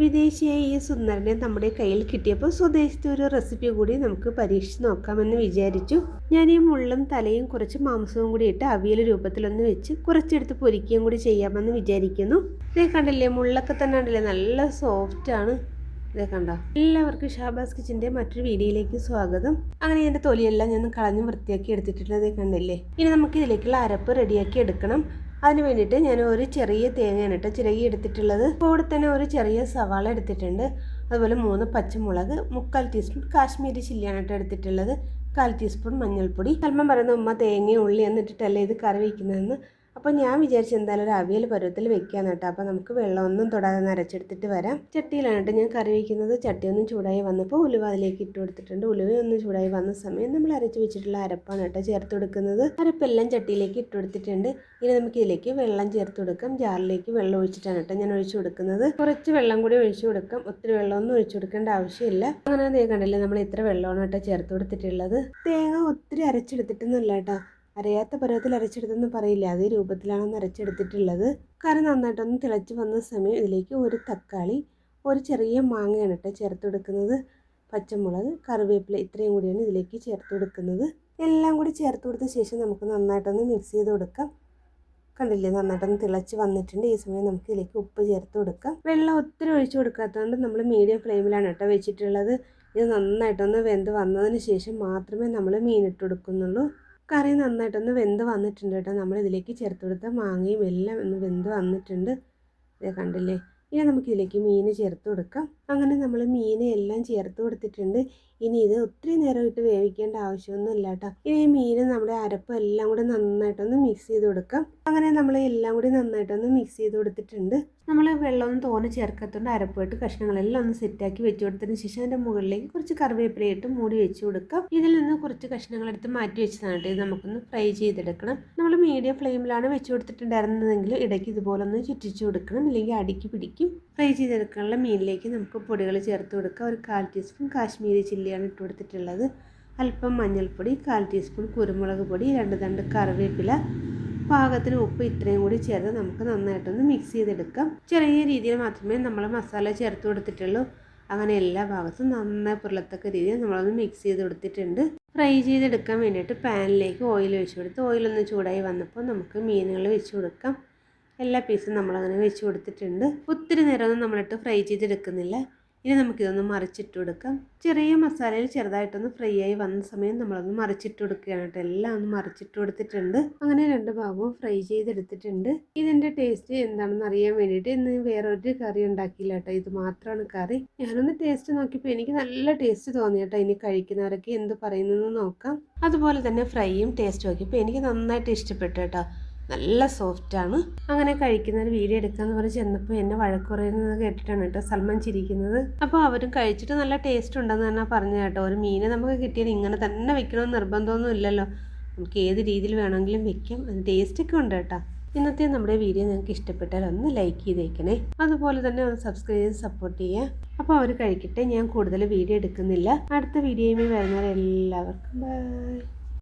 വിദേശിയായ ഈ സുന്ദരനെ നമ്മുടെ കയ്യിൽ കിട്ടിയപ്പോൾ സ്വദേശത്തെ ഒരു റെസിപ്പി കൂടി നമുക്ക് പരീക്ഷിച്ച് നോക്കാമെന്ന് വിചാരിച്ചു. ഞാൻ ഈ മുള്ളും തലയും കുറച്ച് മാംസവും കൂടി ഇട്ട് അവിയൽ രൂപത്തിലൊന്ന് വെച്ച് കുറച്ചെടുത്ത് പൊരിക്കുകയും കൂടി ചെയ്യാമെന്ന് വിചാരിക്കുന്നു. ഇതേ കണ്ടല്ലേ മുള്ളൊക്കെ തന്നെ ഉണ്ടല്ലേ നല്ല സോഫ്റ്റ് ആണ്. ഇതേ കണ്ടോ? എല്ലാവർക്കും ഷാബാസ് കിച്ചന്റെ മറ്റൊരു വീഡിയോയിലേക്ക് സ്വാഗതം. അങ്ങനെ എന്റെ തൊലിയെല്ലാം ഞാൻ കളഞ്ഞ് വൃത്തിയാക്കി എടുത്തിട്ടുള്ളത് കണ്ടല്ലേ? ഇനി നമുക്ക് ഇതിലേക്കുള്ള അരപ്പ് റെഡിയാക്കി എടുക്കണം. അതിന് വേണ്ടിയിട്ട് ഞാൻ ഒരു ചെറിയ തേങ്ങയാണ് കേട്ടോ ചിരകി എടുത്തിട്ടുള്ളത്. കൂടെ തന്നെ ഒരു ചെറിയ സവാള എടുത്തിട്ടുണ്ട്. അതുപോലെ മൂന്ന് പച്ചമുളക് മുക്കാൽ ടീസ്പൂൺ കാശ്മീരി ചില്ലിയാണ് കേട്ടോ എടുത്തിട്ടുള്ളത്. കാൽ ടീസ്പൂൺ മഞ്ഞൾപ്പൊടി. കൽമ്മം പറയുന്ന ഉമ്മ തേങ്ങയും ഉള്ളി എന്നിട്ടിട്ടല്ലേ ഇത് കറി വയ്ക്കുന്നതെന്ന് അപ്പോൾ ഞാൻ വിചാരിച്ചു എന്തായാലും ഒരു അവിയൽ പരുവത്തിൽ വെക്കാന്ന് കേട്ടോ. അപ്പോൾ നമുക്ക് വെള്ളമൊന്നും തൊടാതെ നരച്ചെടുത്തിട്ട് വരാം. ചട്ടിയിലാണ് കേട്ടോ ഞാൻ കറി വയ്ക്കുന്നത് ചട്ടിയൊന്നും ചൂടായി വന്നപ്പോൾ ഉലുവ അതിലേക്ക് ഇട്ട് കൊടുത്തിട്ടുണ്ട്. ഉലുവയൊന്നും ചൂടായി വന്ന സമയം നമ്മൾ അരച്ച് വെച്ചിട്ടുള്ള അരപ്പാണ് കേട്ടോ ചേർത്ത് കൊടുക്കുന്നത്. അരപ്പെല്ലാം ചട്ടിയിലേക്ക് ഇട്ട് കൊടുത്തിട്ടുണ്ട്. ഇനി നമുക്ക് ഇതിലേക്ക് വെള്ളം ചേർത്ത് കൊടുക്കാം. ജാറിലേക്ക് വെള്ളം ഒഴിച്ചിട്ടാണ് കേട്ടോ ഞാൻ ഒഴിച്ചു കൊടുക്കുന്നത്. കുറച്ച് വെള്ളം കൂടി ഒഴിച്ചു കൊടുക്കാം. ഒത്തിരി വെള്ളമൊന്നും ഒഴിച്ചു കൊടുക്കേണ്ട ആവശ്യമില്ല. അങ്ങനെ കണ്ടില്ലേ നമ്മൾ ഇത്ര വെള്ളമാണ് കേട്ടോ ചേർത്ത് കൊടുത്തിട്ടുള്ളത്. തേങ്ങ ഒത്തിരി അരച്ചെടുത്തിട്ടൊന്നുമല്ല കേട്ടോ. അരയാത്ത പരുവത്തിൽ അരച്ചെടുത്തെന്ന് പറയില്ല? അതേ രൂപത്തിലാണ് അരച്ചെടുത്തിട്ടുള്ളത്. കറി നന്നായിട്ടൊന്ന് തിളച്ച് വന്ന സമയം ഇതിലേക്ക് ഒരു തക്കാളി ഒരു ചെറിയ മാങ്ങയാണ് കേട്ടോ ചേർത്ത് കൊടുക്കുന്നത്. പച്ചമുളക് കറിവേപ്പില ഇത്രയും കൂടിയാണ് ഇതിലേക്ക് ചേർത്ത് കൊടുക്കുന്നത്. എല്ലാം കൂടി ചേർത്ത് കൊടുത്ത ശേഷം നമുക്ക് നന്നായിട്ടൊന്ന് മിക്സ് ചെയ്ത് കൊടുക്കാം. കണ്ടില്ലേ? നന്നായിട്ടൊന്ന് തിളച്ച് വന്നിട്ടുണ്ട്. ഈ സമയം നമുക്ക് ഇതിലേക്ക് ഉപ്പ് ചേർത്ത് കൊടുക്കാം. വെള്ളം ഒത്തിരി ഒഴിച്ചു കൊടുക്കാത്തതുകൊണ്ട് നമ്മൾ മീഡിയം ഫ്ലെയിമിലാണ് കേട്ടോ വെച്ചിട്ടുള്ളത്. ഇത് നന്നായിട്ടൊന്ന് വെന്ത് വന്നതിന് ശേഷം മാത്രമേ നമ്മൾ മീനിട്ട് കൊടുക്കുന്നുള്ളൂ. കറി നന്നായിട്ടൊന്ന് വെന്ത് വന്നിട്ടുണ്ട് കേട്ടോ. നമ്മളിതിലേക്ക് ചേർത്ത് കൊടുത്ത മാങ്ങയും എല്ലാം ഒന്ന് വെന്ത് വന്നിട്ടുണ്ട്. കണ്ടില്ലേ? ഇനി നമുക്കിതിലേക്ക് മീൻ ചേർത്ത് കൊടുക്കാം. അങ്ങനെ നമ്മൾ മീൻ എല്ലാം ചേർത്ത് കൊടുത്തിട്ടുണ്ട്. ഇനി ഇത് ഒത്തിരി നേരം ഇട്ട് വേവിക്കേണ്ട ആവശ്യമൊന്നും ഇല്ല കേട്ടോ ഇനി മീൻ നമ്മുടെ അരപ്പ് എല്ലാം കൂടി നന്നായിട്ടൊന്ന് മിക്സ് ചെയ്ത് കൊടുക്കാം. അങ്ങനെ നമ്മൾ എല്ലാം കൂടി നന്നായിട്ടൊന്ന് മിക്സ് ചെയ്ത് കൊടുത്തിട്ടുണ്ട്. നമ്മൾ വെള്ളമൊന്നും തോനെ ചേർക്കാത്തതുകൊണ്ട് അരപ്പായിട്ട് കഷ്ണങ്ങളെല്ലാം ഒന്ന് സെറ്റാക്കി വെച്ച് കൊടുത്തതിന് ശേഷം അതിന്റെ മുകളിലേക്ക് കുറച്ച് കറിവേപ്പില ഇട്ട് മൂടി വെച്ച് കൊടുക്കാം. ഇതിൽ നിന്ന് കുറച്ച് കഷ്ണങ്ങളെടുത്ത് മാറ്റി വെച്ചതാണ് കേട്ടോ. ഇത് നമുക്കൊന്ന് ഫ്രൈ ചെയ്തെടുക്കണം. നമ്മൾ മീഡിയം ഫ്ലെയിമിലാണ് വെച്ച് കൊടുത്തിട്ടുണ്ടായിരുന്നതെങ്കിൽ ഇടയ്ക്ക് ഇതുപോലെ ഒന്ന് ചുറ്റിച്ചു കൊടുക്കണം. ഇല്ലെങ്കിൽ അടിക്ക് പിടിക്കും. ഫ്രൈ ചെയ്തെടുക്കാനുള്ള മീനിലേക്ക് നമുക്ക് പൊടികൾ ചേർത്ത് കൊടുക്കുക. ഒരു കാൽ ടീസ്പൂൺ കാശ്മീരി ചില്ലിയാണ് ഇട്ട് കൊടുത്തിട്ടുള്ളത്. അല്പം മഞ്ഞൾപ്പൊടി കാൽ ടീസ്പൂൺ കുരുമുളക് പൊടി രണ്ട് തണ്ട് കറിവേപ്പില. പാകത്തിന് ഉപ്പ് ഇത്രയും കൂടി ചേർത്ത് നമുക്ക് നന്നായിട്ടൊന്ന് മിക്സ് ചെയ്തെടുക്കാം. ചെറിയ രീതിയിൽ മാത്രമേ നമ്മൾ മസാല ചേർത്ത് കൊടുത്തിട്ടുള്ളൂ. അങ്ങനെ എല്ലാ ഭാഗത്തും നന്നായി പുരളത്തക്ക രീതിയിൽ നമ്മളൊന്ന് മിക്സ് ചെയ്ത് കൊടുത്തിട്ടുണ്ട്. ഫ്രൈ ചെയ്തെടുക്കാൻ വേണ്ടിയിട്ട് പാനിലേക്ക് ഓയിൽ ഒഴിച്ച് കൊടുത്ത് ഓയിലൊന്ന് ചൂടായി വന്നപ്പോൾ നമുക്ക് മീനുകൾ വെച്ച് കൊടുക്കാം. എല്ലാ പീസും നമ്മളങ്ങനെ വെച്ച് കൊടുത്തിട്ടുണ്ട്. ഒത്തിരി നേരമൊന്നും നമ്മളിട്ട് ഫ്രൈ ചെയ്തെടുക്കുന്നില്ല. ഇനി നമുക്കിതൊന്ന് മറിച്ചിട്ട് കൊടുക്കാം. ചെറിയ മസാലയിൽ ചെറുതായിട്ടൊന്ന് ഫ്രൈ ആയി വന്ന സമയം നമ്മളൊന്ന് മറിച്ചിട്ട് കൊടുക്കുകയാണ് കേട്ടോ. എല്ലാം ഒന്ന് മറിച്ചിട്ട് കൊടുത്തിട്ടുണ്ട്. അങ്ങനെ രണ്ട് ഭാഗവും ഫ്രൈ ചെയ്തെടുത്തിട്ടുണ്ട്. ഇതിന്റെ ടേസ്റ്റ് എന്താണെന്ന് അറിയാൻ വേണ്ടിയിട്ട് ഇന്ന് വേറൊരു കറി ഉണ്ടാക്കിയില്ല കേട്ടോ. ഇത് മാത്രമാണ് കറി. ഞാനൊന്ന് ടേസ്റ്റ് നോക്കിയപ്പോൾ എനിക്ക് നല്ല ടേസ്റ്റ് തോന്നി കേട്ടോ. ഇനി കഴിക്കുന്നവരൊക്കെ എന്ത് പറയുന്നതെന്ന് നോക്കാം. അതുപോലെ തന്നെ ഫ്രൈയും ടേസ്റ്റ് നോക്കിയപ്പോൾ എനിക്ക് നന്നായിട്ട് ഇഷ്ടപ്പെട്ടു കേട്ടോ. നല്ല സോഫ്റ്റാണ്. അങ്ങനെ കഴിക്കുന്ന ഒരു വീഡിയോ എടുക്കാന്ന് പറഞ്ഞ് ചെന്നപ്പോൾ എന്നെ വഴക്ക് പറയുന്നത് കേട്ടിട്ടാണ് കേട്ടോ സൽമാൻ ചിരിക്കുന്നത്. അപ്പോൾ അവരും കഴിച്ചിട്ട് നല്ല ടേസ്റ്റ് ഉണ്ടെന്ന് തന്നെ പറഞ്ഞു കേട്ടോ. ഒരു മീനെ നമുക്ക് കിട്ടിയാൽ ഇങ്ങനെ തന്നെ വെക്കണമെന്ന് നിർബന്ധമൊന്നും ഇല്ലല്ലോ. നമുക്ക് ഏത് രീതിയിൽ വേണമെങ്കിലും വെക്കാം. അത് ടേസ്റ്റൊക്കെ ഉണ്ട് കേട്ടോ. ഇന്നത്തെ നമ്മുടെ വീഡിയോ നിങ്ങൾക്ക് ഇഷ്ടപ്പെട്ടാൽ ഒന്ന് ലൈക്ക് ചെയ്തേക്കണേ. അതുപോലെ തന്നെ ഒന്ന് സബ്സ്ക്രൈബ് ചെയ്ത് സപ്പോർട്ട് ചെയ്യുക അപ്പോൾ അവർ കഴിക്കട്ടെ. ഞാൻ കൂടുതൽ വീഡിയോ എടുക്കുന്നില്ല. അടുത്ത വീഡിയോയുമായി വരുന്നവരെല്ലാവർക്കും ബൈ